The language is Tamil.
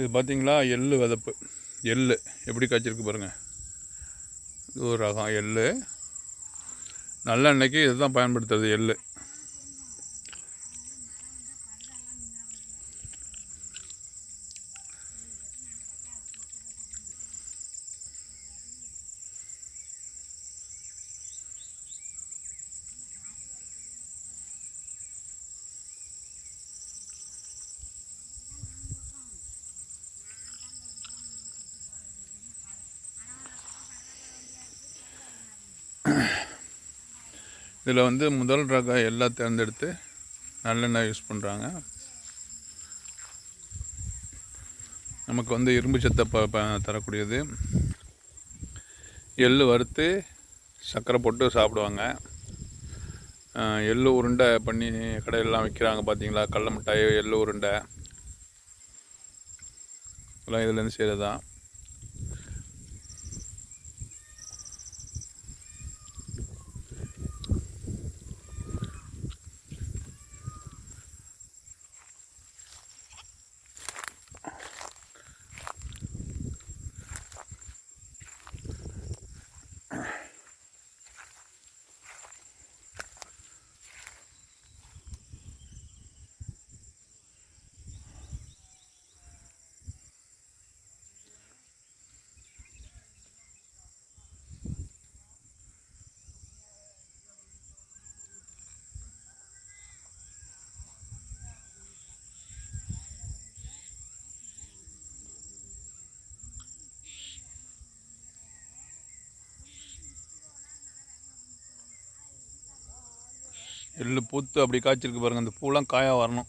இது பார்த்தீங்களா? எள்ளு விதப்பு. எள்ளு. எப்படி காய்ச்சிருக்கு பாருங்கள் இது ஒரு ரகம் எள்ளு. நல்லெண்ணெய்க்கு இதுதான் பயன்படுத்துறது எள்ளு. இதில் வந்து முதல் ரகம் எல்லாம் தேர்ந்தெடுத்து நல்லெண்ணெய் யூஸ் பண்ணுறாங்க. நமக்கு வந்து இரும்பு சத்தை ப ப- தரக்கூடியது. எள்ளு வறுத்து சர்க்கரை போட்டு சாப்பிடுவாங்க. எள் எள்ளு உருண்டை பண்ணி கடையிலலாம் விற்கிறாங்க பார்த்தீங்களா? கடல மிட்டாய் எள்ளு உருண்டை. எல்லாம் இதுலேருந்து செய்கிறது தான். எள்ளு பூத்து அப்படி காய்ச்சிருக்கு பாருங்கள் அந்த பூலாம் காயாக வரணும்.